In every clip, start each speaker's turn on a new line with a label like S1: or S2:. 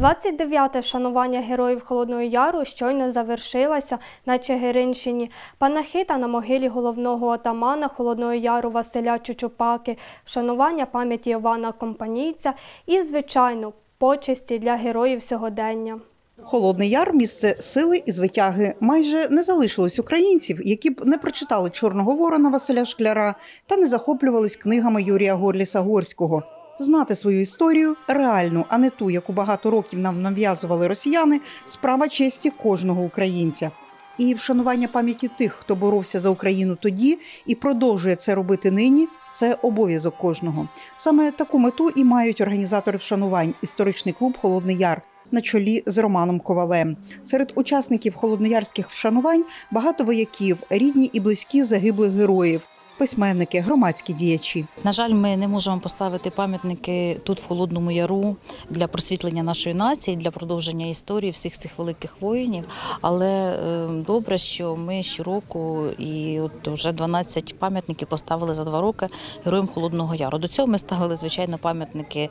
S1: 29-те вшанування героїв Холодного Яру щойно завершилося на Чигиринщині. Панахита на могилі головного отамана Холодного Яру Василя Чучупаки, вшанування пам'яті Івана Компанійця і, звичайно, почесті для героїв сьогодення.
S2: Холодний Яр місце сили і звитяги. Майже не залишилось українців, які б не прочитали Чорного ворона Василя Шкляра та не захоплювались книгами Юрія Горліса Горського. Знати свою історію реальну, а не ту, яку багато років нам нав'язували росіяни, справа честі кожного українця. І вшанування пам'яті тих, хто боровся за Україну тоді і продовжує це робити нині. Це обов'язок кожного. Саме таку мету і мають організатори вшанувань історичний клуб Холодний Яр на чолі з Романом Ковалем. Серед учасників холодноярських вшанувань багато вояків, рідні і близькі загиблих героїв, письменники, громадські діячі.
S3: На жаль, ми не можемо поставити пам'ятники тут в Холодному Яру для просвітлення нашої нації, для продовження історії всіх цих великих воїнів. Але е, добре, що ми щороку і от вже 12 пам'ятників поставили за два роки героям Холодного Яру. До цього ми ставили звичайно пам'ятники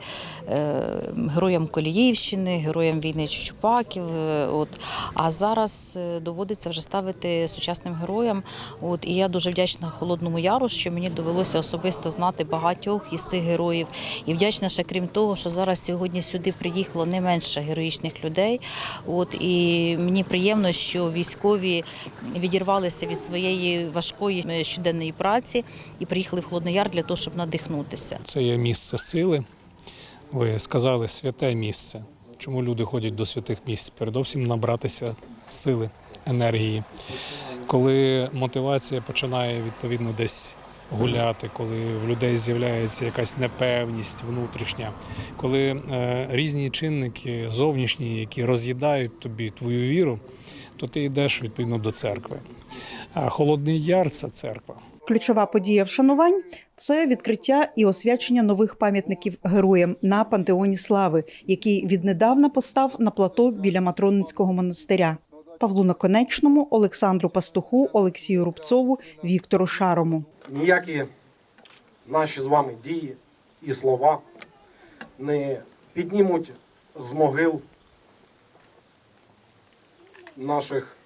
S3: е, героям Коліївщини, героям війни Чучупаків. е, От а зараз е, доводиться вже ставити сучасним героям. От і я дуже вдячна Холодному Яру, що мені довелося особисто знати багатьох із цих героїв. І вдячна ще крім того, що зараз сьогодні сюди приїхало не менше героїчних людей. От і мені приємно, що військові відірвалися від своєї важкої е, щоденної праці і приїхали в Холоднояр для того, щоб надихнутися.
S4: Це є місце сили. Ви сказали святе місце. Чому люди ходять до святих місць? Передовсім набратися сили, енергії. Коли мотивація починає відповідно десь гуляти, коли в людей з'являється якась непевність внутрішня, коли е, різні чинники зовнішні, які роз'їдають тобі твою віру, то ти йдеш відповідно до церкви. А Холодний Яр це церква.
S2: Ключова подія вшанувань це відкриття і освячення нових пам'ятників героям на пантеоні слави, який віднедавна постав на плато біля Матроницького монастиря. Павлу Наконечному, Олександру Пастуху, Олексію Рубцову, Віктору Шарому.
S5: ніякі наші з вами дії і слова не піднімуть з могил наших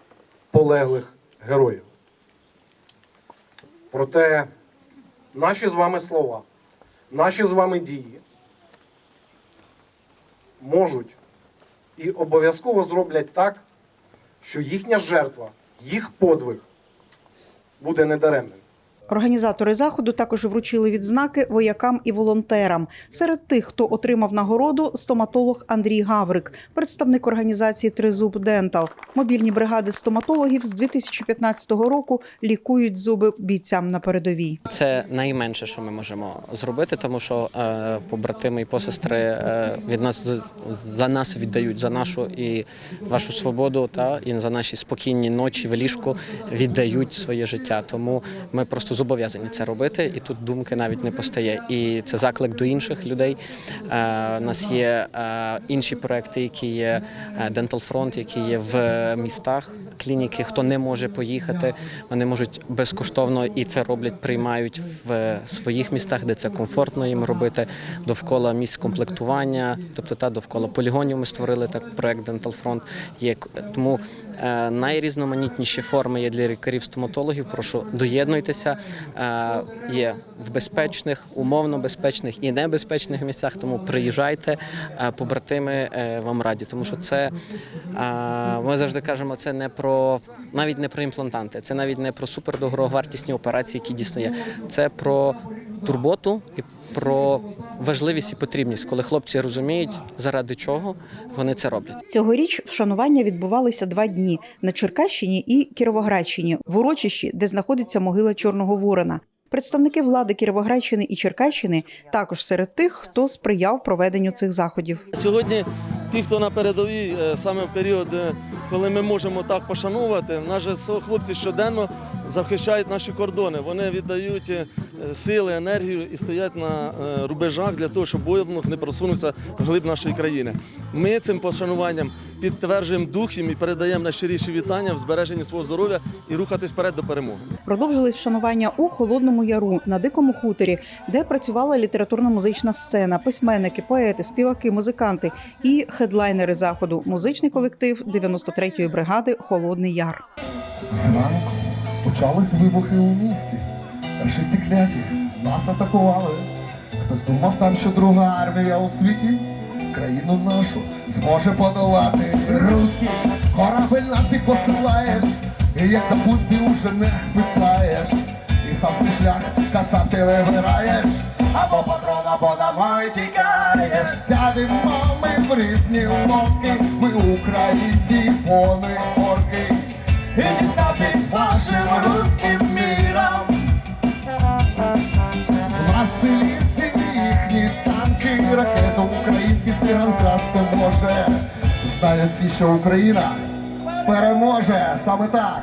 S5: полеглих героїв. Проте наші з вами слова, наші з вами дії можуть і обов'язково зроблять так, що їхня жертва, їх подвиг буде недаремним.
S2: Організатори заходу також вручили відзнаки воякам і волонтерам. Серед тих, хто отримав нагороду, стоматолог Андрій Гаврик, представник організації Тризуб Дентал. Мобільні бригади стоматологів з 2015 року лікують зуби бійцям на передовій.
S6: Це найменше, що ми можемо зробити, тому що е, побратими і посестри е, від нас за нас віддають за нашу і вашу свободу, та і за наші спокійні ночі в ліжку віддають своє життя. Тому ми просто зобов'язані це робити, і тут думки навіть не постає. І це заклик до інших людей. Е, у нас є е, інші проекти, які є е, Dental Front, які є в містах. Клініки, хто не може поїхати, вони можуть безкоштовно і це роблять, приймають в своїх містах, де це комфортно їм робити. Довкола місць комплектування, тобто та довкола полігонів ми створили так проект Dental Front. Є тому е, найрізноманітніші форми є для лікарів-стоматологів. Прошу доєднуйтеся. Е, є в безпечних, умовно безпечних і небезпечних місцях. Тому приїжджайте, е, побратими е, вам раді, тому що це ми завжди кажемо, це не про навіть не про імплантанти, це навіть не про супердороговартісні операції, які дійсно є. Це про турботу і про важливість і потрібність, коли хлопці розуміють, заради чого вони це роблять.
S2: Цьогоріч вшанування відбувалися два дні на Черкащині і Кіровоградщині, в урочищі, де знаходиться могила Чорного Ворона. Представники влади Кіровоградщини і Черкащини також серед тих, хто сприяв проведенню цих заходів.
S7: Сьогодні ті, хто на передовій, е, саме в період, е, коли ми можемо так пошанувати, наші хлопці щоденно захищають наші кордони. Вони віддають е, сили, енергію і стоять на рубежах для того, щоб ворог не просунувся вглиб нашої країни. Ми цим пошануванням підтверджуємо дух їм і передаємо найщиріші вітання в збереженні свого здоров'я і рухатись вперед до перемоги.
S2: Продовжились вшанування у Холодному Яру на дикому хуторі, де працювала літературно-музична сцена, письменники, поети, співаки, музиканти і хедлайнери заходу, музичний колектив 93-ї бригади Холодний Яр.
S8: Зранку почались вибухи у місті. Рашисти кляті нас атакували. Хтось думав там, що друга армія у світі країну нашу зможе подолати. Руський корабель нафіг посилаєш, і як на путь ти уже не питаєш. І сам свій шлях кацап ти вибираєш, або патрон, або домой тікаєш. Сядемо ми в різні лодки, ми українці, вони орки. І напить з вашим русським що Україна переможе саме так.